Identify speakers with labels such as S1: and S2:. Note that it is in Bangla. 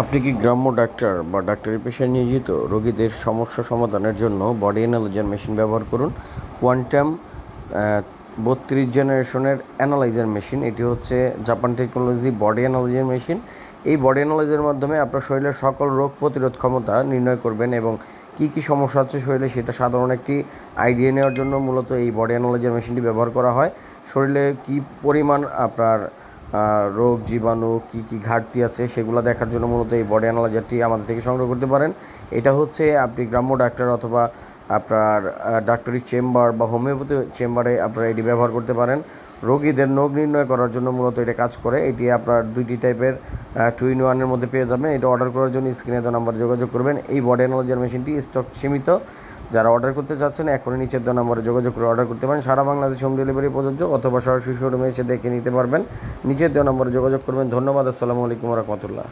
S1: আপনি কি গ্রাম্য ডাক্তার বা ডাক্তারি পেশায় নিয়োজিত? রোগীদের সমস্যা সমাধানের জন্য বডি অ্যানালাইজার মেশিন ব্যবহার করুন। কোয়ান্টাম বত্রিশ জেনারেশনের অ্যানালাইজার মেশিন এটি হচ্ছে Japan technology body analyzer machine এই বডি অ্যানালাইজারের মাধ্যমে আপনার শরীরের সকল রোগ প্রতিরোধ ক্ষমতা নির্ণয় করবেন এবং কী কী সমস্যা আছে শরীরে সেটা সাধারণ একটি আইডিয়া নেওয়ার জন্য মূলত এই বডি অ্যানালাইজার মেশিনটি ব্যবহার করা হয়। শরীরে কী পরিমাণ আপনার রোগ, জীবাণু, কী কী ঘাটতি আছে সেগুলো দেখার জন্য মূলত এই বডি অ্যানালাইজারটি আমাদের থেকে সংগ্রহ করতে পারেন। এটা হচ্ছে আপনি গ্রাম্য ডাক্তার অথবা আপনার ডাক্তারি চেম্বার বা হোমিওপ্যাথি চেম্বারে আপনারা এটি ব্যবহার করতে পারেন। রোগীদের রোগ নির্ণয় করার জন্য মূলত এটা কাজ করে। এটি আপনার দুইটি টাইপের টু ইন ওয়ানের মধ্যে পেয়ে যাবেন। এটা অর্ডার করার জন্য স্ক্রিনে দেওয়া নাম্বারে যোগাযোগ করবেন। এই বডি অ্যানালাইজার মেশিনটি স্টক সীমিত। যারা অর্ডার করতে চাচ্ছেন, এখনই নিচের দু নম্বরে যোগাযোগ করে অর্ডার করতে পারেন। সারা বাংলাদেশ হোম ডেলিভারি প্রযোজ্য অথবা সরাসরি শোরুমে এসে দেখে নিতে পারবেন। নিচের দেওয়া নম্বরে যোগাযোগ করবেন। ধন্যবাদ। আসসালামু আলাইকুম রহমতুল্লাহ।